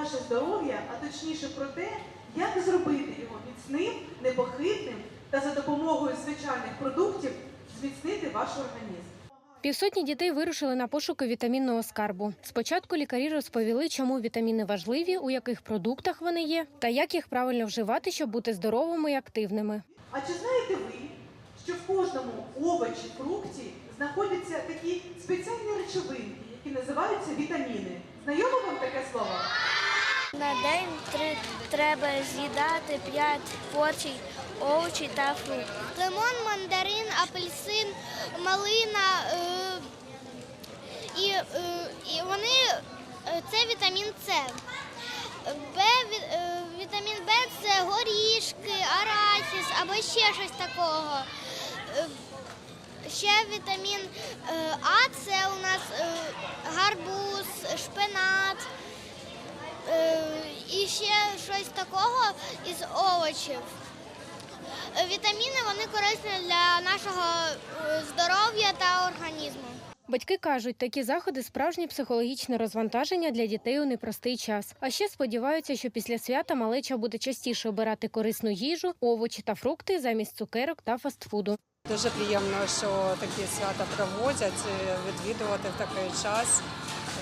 ваше здоров'я, а точніше про те, як зробити його міцним, непохитним та за допомогою звичайних продуктів зміцнити ваш організм. Півсотні дітей вирушили на пошуки вітамінного скарбу. Спочатку лікарі розповіли, чому вітаміни важливі, у яких продуктах вони є, та як їх правильно вживати, щоб бути здоровими і активними. А чи знаєте ви, що в кожному овочі, фрукті знаходяться такі спеціальні речовинки, які називаються вітаміни? Знайомо вам таке слово? На день три, треба з'їдати 5 порцій овочів та фруктів. Лимон, мандарин, апельсин, малина. Е, і, е, і вони е, це вітамін С. Б, вітамін Б це горішки, арахіс або ще щось такого. Ще вітамін А це у нас е, ще щось такого із овочів. Вітаміни вони корисні для нашого е, здоров'я та організму. Батьки кажуть, такі заходи справжнє психологічне розвантаження для дітей у непростий час. А ще сподіваються, що після свята малеча буде частіше обирати корисну їжу, овочі та фрукти замість цукерок та фастфуду. Дуже приємно, що такі свята проводять, е, відвідувати в такий час.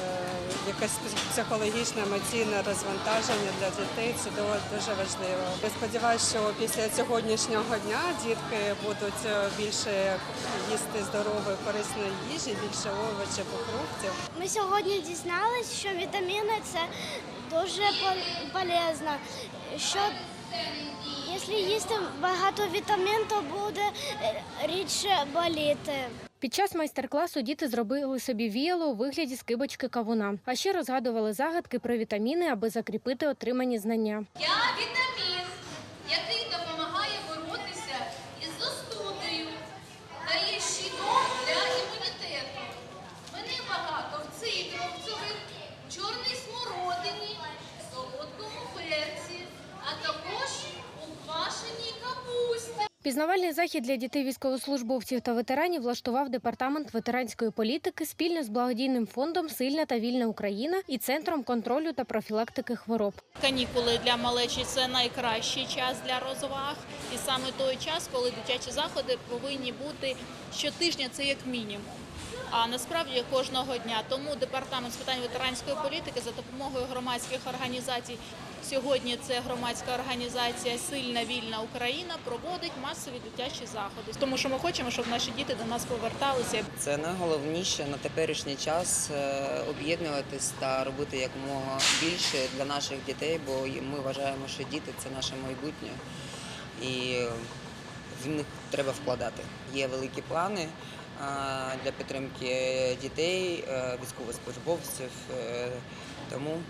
Е, Якесь психологічне, емоційне розвантаження для дітей це дуже важливо. Я сподіваюся, що після сьогоднішнього дня дітки будуть е, більше їсти здорової, корисної їжі, більше овочів і фруктів. Ми сьогодні дізналися, що вітаміни це дуже пол- полезно. Що якщо їсти багато вітамін, то буде рідше боліти. Під час майстер-класу діти зробили собі віяло у вигляді скибочки кавуна, а ще розгадували загадки про вітаміни, аби закріпити отримані знання. Я вітамін, Пізнавальний захід для дітей військовослужбовців та ветеранів влаштував департамент ветеранської політики спільно з благодійним фондом Сильна та вільна Україна і центром контролю та профілактики хвороб. Канікули для малечі це найкращий час для розваг, і саме той час, коли дитячі заходи повинні бути щотижня, це як мінімум. А насправді кожного дня. Тому департамент з питань ветеранської політики за допомогою громадських організацій. Сьогодні це громадська організація Сильна вільна Україна проводить масові дитячі заходи. Тому що ми хочемо, щоб наші діти до нас поверталися. Це найголовніше на теперішній час е, об'єднуватись та робити якомога більше для наших дітей, бо ми вважаємо, що діти це наше майбутнє, і в них треба вкладати. Є великі плани для підтримки дітей, е, військовослужбовців, е, тому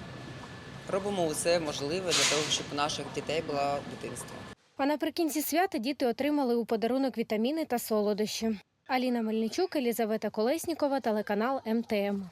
робимо усе можливе для того, щоб у наших дітей було дитинство. А наприкінці свята діти отримали у подарунок вітаміни та солодощі. Аліна Мельничук, Елізавета Колеснікова, телеканал МТМ.